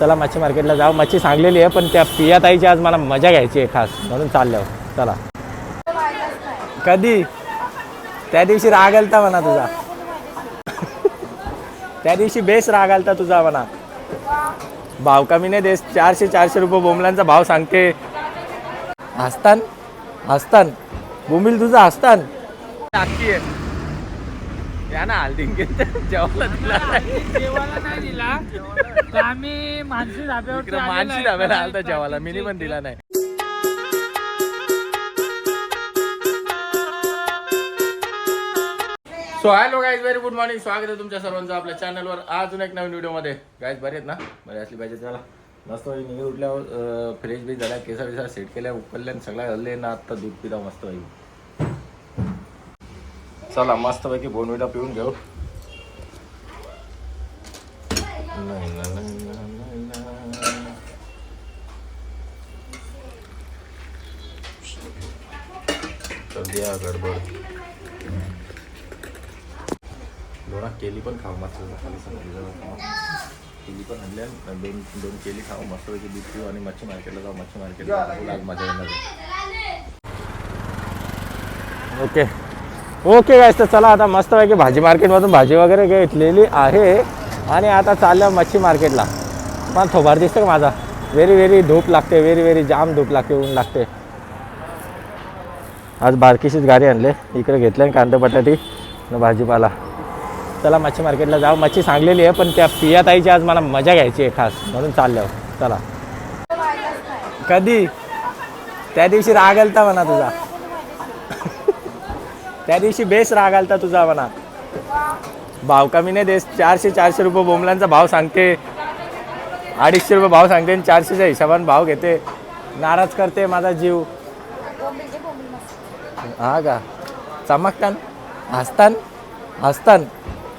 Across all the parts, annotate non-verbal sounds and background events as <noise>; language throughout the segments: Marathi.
चला मच्छी मार्केटला जाऊ. मच्छी सांगलेली आहे पण त्या पियाताईची आज मला मजा घ्यायची आहे खास. म्हणून चालल्यावर. चला. कधी? त्या दिवशी राग आलता म्हणा तुझा. त्या दिवशी बेस राग आलता तुझा म्हणा. भाव कमी नाही देस चारशे चारशे रुपये बोंबलांचा भाव सांगते. हसतान? हसतान. बोमिल तुझा हसतान? आहे. या ना हल्दिंग <laughs> जेवायला दिला. जेवायला नाही दिला. तर आम्ही मानसी मानसी आहे. डाब्याला आलता जेवायला. मिनी पण दिला नाही. So hello guys very good morning स्वागत आहे तुमच्या सर्वांचं आपल्या चॅनलवर अजून एक नवीन व्हिडिओमध्ये गाईज बरे आहेत ना? बरे असली पाहिजे चला. मस्त निघे उठल्यावर फ्रेश बी झाल्या. केसा बिसा सेट केल्या. उकलल्या सगळ्या हल्ले ना. आत्ता दूध पिता मस्त पाहिजे चला मस्तपैकी बोनविटा पिऊन घेऊ. नाही, नाही, नाही, तर द्या गडबड. दोना केली पण खाऊ मस्त खाली केली पण आणल्या दोन दोन केली खाऊ मस्त पैकी दूध पिऊ आणि मच्छी मार्केटला जाऊ मच्छी मार्केटला आज मजा येणार ओके. ओके गायस तर चला आता मस्तपैकी भाजी मार्केटमधून भाजी वगैरे घेतलेली आहे. आणि आता चाललं मच्छी मार्केटला. मला थोबार दिसतं का माझा? व्हेरी व्हेरी धूप लागते व्हेरी व्हेरी जाम धूप लागते ऊन लागते. आज बारकीशीच गाडी आणले. इकडे घेतले कांदा बटाटी न भाजीपाला. चला मच्छी मार्केटला जाऊ. मच्छी सांगलेली आहे पण त्या पियाताईची आज मला मजा घ्यायची आहे खास. म्हणून चालल्यावर चला. कधी? त्या दिवशी राग आलता म्हणा तुझा. त्या दिवशी बेस राग आलता तुझा म्हणा भाव कमी नाही देस चारशे चारशे रुपये बोंबलांचा भाव सांगते. अडीचशे रुपये भाव सांगते आणि चारशेच्या हिशोबाने भाव घेते. नाराज करते माझा जीव. हा का? चमकतान? हसतान? हसतान?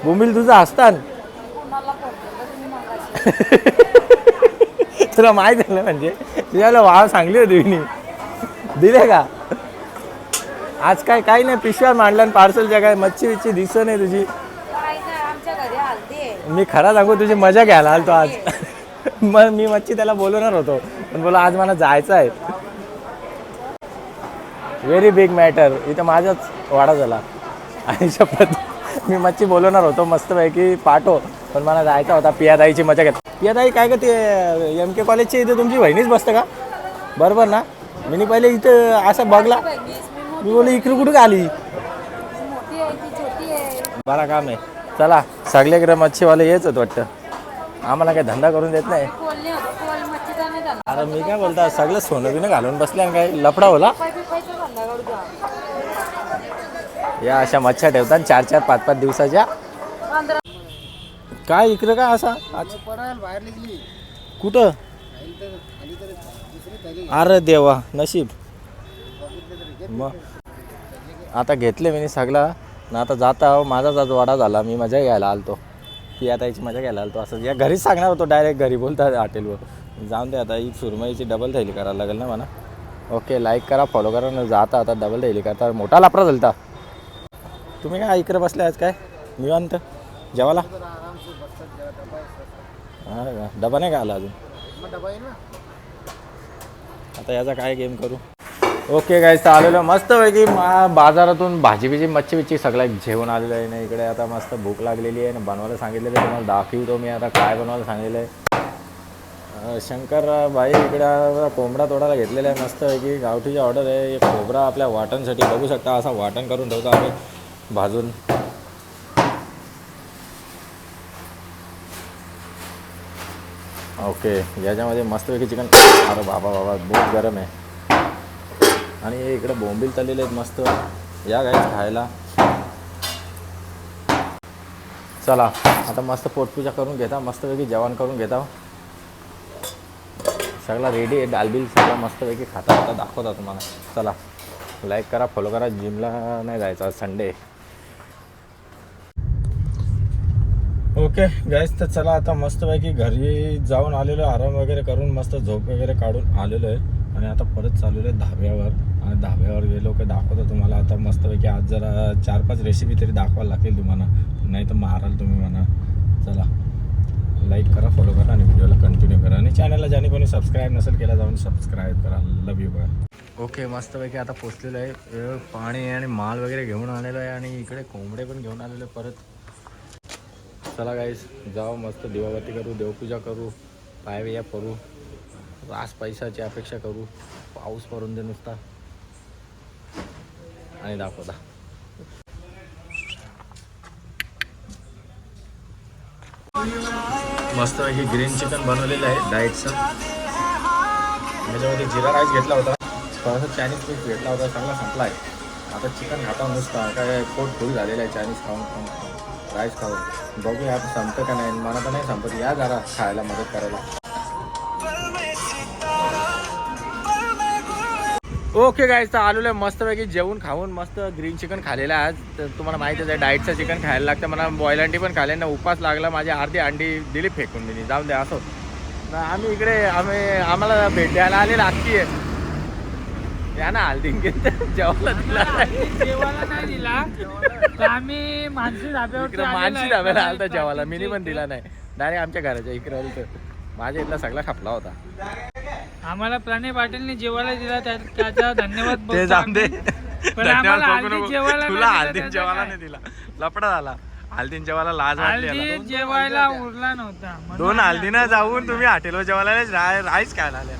बोंबील तुझा हसतान? <laughs> तुला माहीत झालं म्हणजे? तुझ्याला भाव सांगली होती मी. दिले का? आज काय काही नाही पिशव्या मांडल्या पार्सलच्या काय मच्छी बिच्छी दिसत नाही तुझी. मी खरा सांगू तुझी मजा घ्यायला आलतो आज. <laughs> मग मी मच्छी त्याला बोलवणार होतो. पण बोला आज मला जायचं आहे. व्हेरी बिग मॅटर इथं माझाच वाडा झाला. आणि शपथ. मी मच्छी बोलवणार होतो मस्तपैकी पाठव. पण मला जायचा होता पियादाईची मजा घेत पियादाई काय का ते एम के कॉलेजची इथे तुमची बहिणीच बसतं का? बरोबर ना? मी पहिले इथं असं बघला. मी बोललो इकडे कुठं आली मोठी मोठी आहे ती छोटी आहे. बरा काम आहे. चला सगळेकडे मच्छीवाले येच होत वाटतं. आम्हाला काही धंदा करून देत नाही. अरे मी काय बोलता सगळं सोनं बिनं घालून बसले आणि काय लफडा होला? या अशा मच्छ्या ठेवतात चार चार पाच पाच दिवसाच्या. काय इकडं काय असा? कुठं? अरे देवा नशीब. मग आता घेतले मी सगळा ना आता जाता माझाच आज वाडा झाला. मी मजा घ्यायला आलतो. ती आता याची मजा घ्यायला आलतो. असं या घरीच सांगणार होतो डायरेक्ट घरी बोलतात हॉटेलवर. जाऊन दे आता ही सुरमईची डबल थैली करायला लागेल ना म्हणा ओके लाईक करा फॉलो करा. न जाता आता डबल थैली करता. मोठा लापरा झालता. तुम्ही काय इकडे बसले आज काय? निवांत? जेवाला हां का? डबा नाही का आला अजून? आता याचा काय गेम करू? ओके काय तर आलेलो मस्त पैकी मा- बाजारातून भाजी बिजी मच्छी बिच्छी सगळं जेवण आलेलं आहे ना इकडे. आता मस्त भूक लागलेली आहे ना. बनवायला सांगितलेलं आहे तुम्हाला दाखवतो मी आता काय बनवायला सांगितलं आहे. शंकर भाई इकडे कोंबडा तोडायला घेतलेला आहे मस्त पैकी गावठीची ऑर्डर आहे. एक खोबरा आपल्या वाटणसाठी बघू शकता. असा वाटण करून ठेवतो आम्ही भाजून. ओके याच्यामध्ये मस्तपैकी चिकन. अरे बाबा बाबा बहुत गरम आहे. आणि हे इकडे बोंबील तळलेले आहेत मस्त. या गाय खायला. चला आता मस्त पोटपूजा करून घेता. मस्तपैकी जेवण करून घेता. सगळा रेडी आहे. डालबिल सगळं मस्तपैकी खाता खाता दाखवता तुम्हाला. चला लाईक करा फॉलो करा. जिमला नाही जायचं आज संडे ओके गाईस तर चला आता मस्तपैकी घरी जाऊन आलेलो आहे, आराम वगैरे करून मस्त झोप वगैरे काढून आलेलो आहे. आणि आता परत चाललेलो आहे धाब्यावर. आणि धाब्यावर गेलो की दाखवतो तुम्हाला. आता मस्तपैकी आज जरा चार पाच रेसिपी तरी दाखवायला लागतील तुम्हाला. नाही तर माराल तुम्ही म्हणा. चला लाईक करा फॉलो करा आणि व्हिडिओला कंटिन्यू करा. आणि चॅनलला ज्याने कोणी सबस्क्राईब नसेल केला जाऊन सबस्क्राईब करा. लव यू बाय ओके मस्तपैकी आता पोचलेलो आहे. पाणी आणि माल वगैरे घेऊन आलेलो आहे. आणि इकडे कोंबडे पण घेऊन आलेलो आहे परत. चला गाईस जाऊ मस्त दिवाबत्ती करू देवपूजा करू पाय करू रास पैशाची अपेक्षा करू पाऊस पडून दे नुसता. आणि दाखवता. मस्त हे ग्रीन चिकन बनवलेलं आहे डाएटचं त्याच्यामध्ये जिरा राईस घेतला होता. थोडासा चायनीज पीस घेतला होता चांगला संपला आहे आता चिकन खाता नुसता काय पोट फुल झालेलं आहे चायनीज खाऊन खाऊन खाऊन. राईस खाऊ. बघूया आता संपतं का नाही. मला तर नाही संपत. या जरा खायला मदत करायला. ओके गाईज तर आलेलो आहे मस्तपैकी जेवून खाऊन मस्त ग्रीन चिकन खालेलं आहे आज. तर तुम्हाला माहितीच आहे डाएटचं चिकन खायला लागतं. मला बॉईल अंडी पण खाले ना उपास लागला माझी अर्धी अंडी दिली फेकून दिली. जाऊन द्या असं. आम्ही इकडे आम्ही आम्हाला भेट द्यायला आलेलं अख्खी आहे. या ना हल्दीन घेत जेवायला दिला नाही. जेवायला नाही दिला तर आम्ही मानसी इकडे मानसी आहे. डाब्याला आलता जेवायला मिनी पण. दिला नाही डायरेक्ट आमच्या घराच्या इकडे आलं माझ्या इथला सगळा खपला होता आम्हाला प्रणय पाटीलने जेवायला दिला त्या- त्याचा धन्यवाद ते बोलतो जाऊन दे आम्ही. पण आम्हाला धन्यवाद बघू हल्दी नको. जेवायला तुला नाही दिला हल्दीन त्याचं जेवायला काय? नाही दिला लपडा झाला हल्दीन जेवायला लाज वाटली हल्दी. जेवायला उरला नव्हता म्हणून दोन आम्ही- हल्दीना जाऊन तुम्ही हॉटेलवर जेवायला राईस खायला आले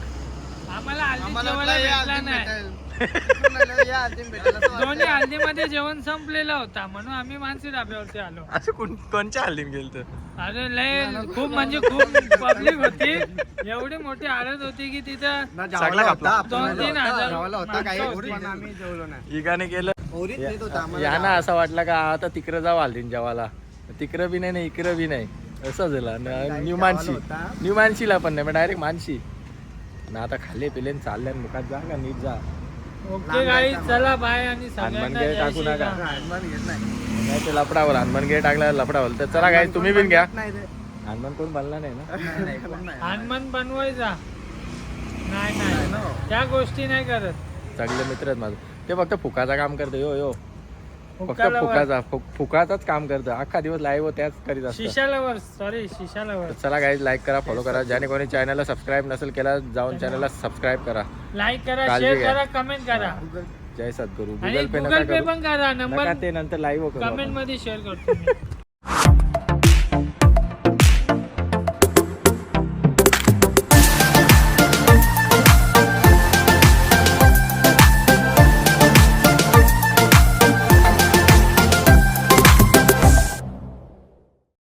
आम्हाला हल्दी <laughs> दोन्ही हल्दीमध्ये जेवण संपलेलं होता. म्हणून आम्ही मानसी धाब्यावरती आलो. असं कोण कोणच्या गेलं अरे लय खूप म्हणजे खूप पब्लिक होती. एवढी मोठी आडत होती की तिथं सगळा दोन तीन हजार माणसं होती. इगाने केलं. यांना असं वाटलं का आता तिकडं जाऊ हल्दीन जेवायला. तिकडं बी नाही ना इकडं बी नाही. असं झालं. न- न्यू मानशी न्यू मानशीला पण नाही डायरेक्ट मानशी ना आता खाल्ले पिले न चालले न मुखात जा का नीट जा. ओके गाई चला बाय आणि हनुमान सगळ्यांना गेट जय टाकू नका. श्रीराम. नाही ते लपडावर हनुमान गेट टाकला लपडावर तर चला काय तुम्ही बिन घ्या. हनुमान कोण बनला नाही ना? <laughs> हनुमान बनवायचा. नाही नाही. त्या गोष्टी नाही करत. चांगले मित्र आहेत माझं. ते फक्त फुकाचं काम करतो. यो यो. फक्त फुकाला वर. फुकाचा फुकाचाच काम करतं. अख्खा दिवस लाईव्ह त्याच करीत असतं. शिशाला सॉरी शिशाला वर. चला गाईज लाईक करा फॉलो करा. ज्याने कोणी चॅनलला सबस्क्राईब नसेल केला जाऊन चॅनलला सबस्क्राईब करा. लाईक करा काळजी शेअर घ्या. करा कमेंट करा. जय सद्गुरू. आणि गुगल पे गुगल नका पे करू. पण करा. नका नंबर ते नंतर लाईव्ह करू कमेंट आपण. मध्ये शेअर करतो मी.